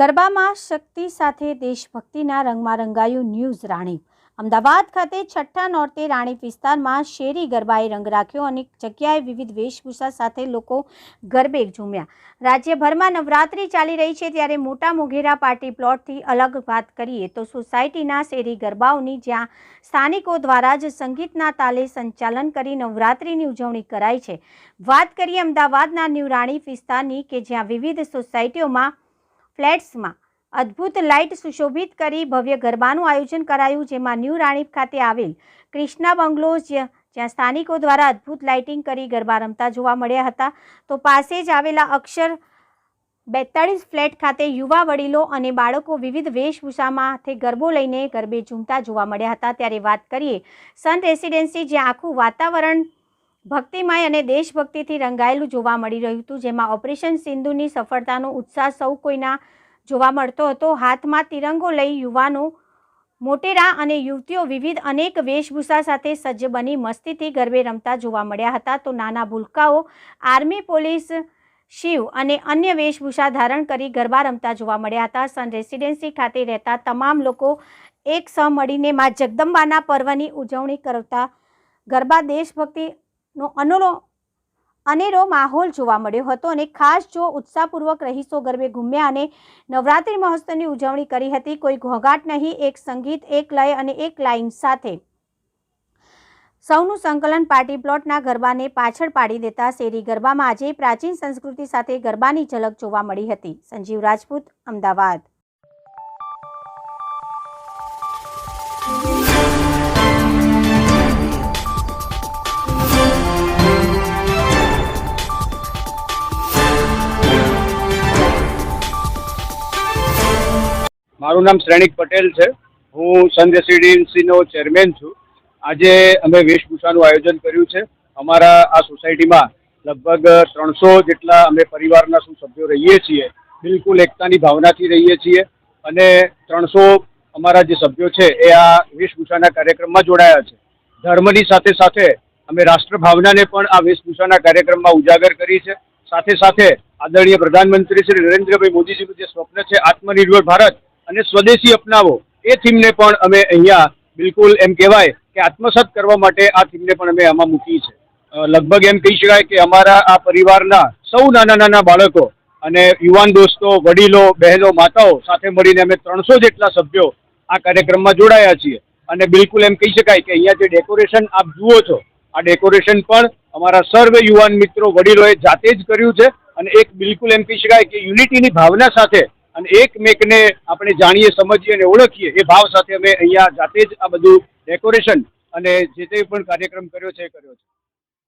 ગરબામાં શક્તિ સાથે દેશભક્તિના રંગમાં રંગાયું ન્યૂઝ રાણીપ અમદાવાદ ખાતે છઠ્ઠા નોરતે રાણીપ વિસ્તારમાં શેરી ગરબાએ રંગ રાખ્યો અને જગ્યાએ વિવિધ વેશભૂષા સાથે લોકો ગરબે ઝૂમ્યા. રાજ્યભરમાં નવરાત્રિ ચાલી રહી છે ત્યારે મોટા મોઘેરા પાર્ટી પ્લોટથી અલગ વાત કરીએ તો સોસાયટીના શેરી ગરબાઓની જ્યાં સ્થાનિકો દ્વારા જ સંગીતના તાલે સંચાલન કરી નવરાત્રિની ઉજવણી કરાઈ છે. વાત કરીએ અમદાવાદના ન્યૂ રાણીપ વિસ્તારની કે જ્યાં વિવિધ સોસાયટીઓમાં ફ્લેટ્સમાં અદ્ભુત લાઇટ સુશોભિત કરી ભવ્ય ગરબાનું આયોજન કરાયું, જેમાં ન્યૂ રાણીપ ખાતે આવેલ ક્રિષ્ના બંગલોઝ જ્યાં સ્થાનિકો દ્વારા અદ્ભુત લાઇટિંગ કરી ગરબા રમતા જોવા મળ્યા હતા. તો પાસે જ આવેલા અક્ષર બેતાળીસ ફ્લેટ ખાતે યુવા વડીલો અને બાળકો વિવિધ વેશભૂષામાંથી ગરબો લઈને ગરબે ઝૂમતા જોવા મળ્યા હતા. ત્યારે વાત કરીએ, સન રેસિડેન્સી, જ્યાં આખું વાતાવરણ ભક્તિમય અને દેશભક્તિથી રંગાયેલું જોવા મળી રહ્યું હતું, જેમાં ઓપરેશન સિંધુની સફળતાનો ઉત્સાહ સૌ કોઈના જોવા મળતો હતો. હાથમાં તિરંગો લઈ યુવાનો, મોટેરા અને યુવતીઓ વિવિધ અનેક વેશભૂષા સાથે સજ્જ બની મસ્તીથી ગરબે રમતા જોવા મળ્યા હતા. તો નાના ભૂલકાઓ, આર્મી પોલીસ, શિવ અને અન્ય વેશભૂષા ધારણ કરી ગરબા રમતા જોવા મળ્યા હતા. સન રેસિડેન્સી ખાતે રહેતા તમામ લોકો એક સ મળીને મા જગદંબાના પર્વની ઉજવણી કરતા ગરબા દેશભક્તિનો અનોરો અનેરો માહોલ જોવા મળ્યો હતો અને ખાસ જો ઉત્સાહપૂર્વક રહીશો ગરબે ઘૂમ્યા અને નવરાત્રિ મહોત્સવની ઉજવણી કરી હતી, કોઈ ઘોંઘાટ નહીં, એક સંગીત, એક લય અને એક લાઇન સાથે. સૌનું સંકલન પાર્ટી પ્લોટના ગરબાને પાછળ પાડી દેતા શેરી ગરબામાં આજે પ્રાચીન સંસ્કૃતિ સાથે ગરબાની ઝલક જોવા મળી હતી. સંજીવ રાજપૂત, અમદાવાદ. મારું નામ શ્રેણિક પટેલ છે. હું સન રેસિડેન્સીનો ચેરમેન છું. આજે અમે વેશભૂષાનું આયોજન કર્યું છે. અમારા આ સોસાયટીમાં લગભગ ત્રણસો જેટલા અમે પરિવારના શું સભ્યો રહીએ છીએ. બિલકુલ એકતાની ભાવનાથી રહીએ છીએ અને ત્રણસો અમારા જે સભ્યો છે એ આ વેશભૂષાના કાર્યક્રમમાં જોડાયા છે. ધર્મની સાથે સાથે અમે રાષ્ટ્રભાવનાને પણ આ વેશભૂષાના કાર્યક્રમમાં ઉજાગર કરી છે. સાથે સાથે આદરણીય પ્રધાનમંત્રી શ્રી નરેન્દ્રભાઈ મોદીજીનું જે સ્વપ્ન છે, આત્મનિર્ભર ભારત અને સ્વદેશી અપનાવો. એ થીમને પણ અમે અહીંયા બિલકુલ એમ કહેવાય કે આત્મસાત કરવા માટે આ થીમને પણ અમે આમાં મૂકી છે. લગભગ એમ કહી શકાય કે અમારા આ પરિવારના સૌ નાના નાના બાળકો અને યુવાન દોસ્તો, વડીલો, બહેનો, માતાઓ સાથે મળીને અમે ત્રણસો જેટલા સભ્યો આ કાર્યક્રમમાં જોડાયા છીએ. અને બિલકુલ એમ કહી શકાય કે અહીંયા જે ડેકોરેશન આપ જુઓ છો, આ ડેકોરેશન પણ અમારા સર્વ યુવાન મિત્રો, વડીલોએ જાતે જ કર્યું છે. અને એક બિલકુલ એમ કહી શકાય કે યુનિટીની ભાવના સાથે અને એકમેકને આપણે જાણીએ, સમજીએ અને ઓળખીએ એ ભાવ સાથે અમે અહીંયા જાતે જ આ બધું ડેકોરેશન અને જે તે પણ કાર્યક્રમ કર્યો છે એ કર્યો છે.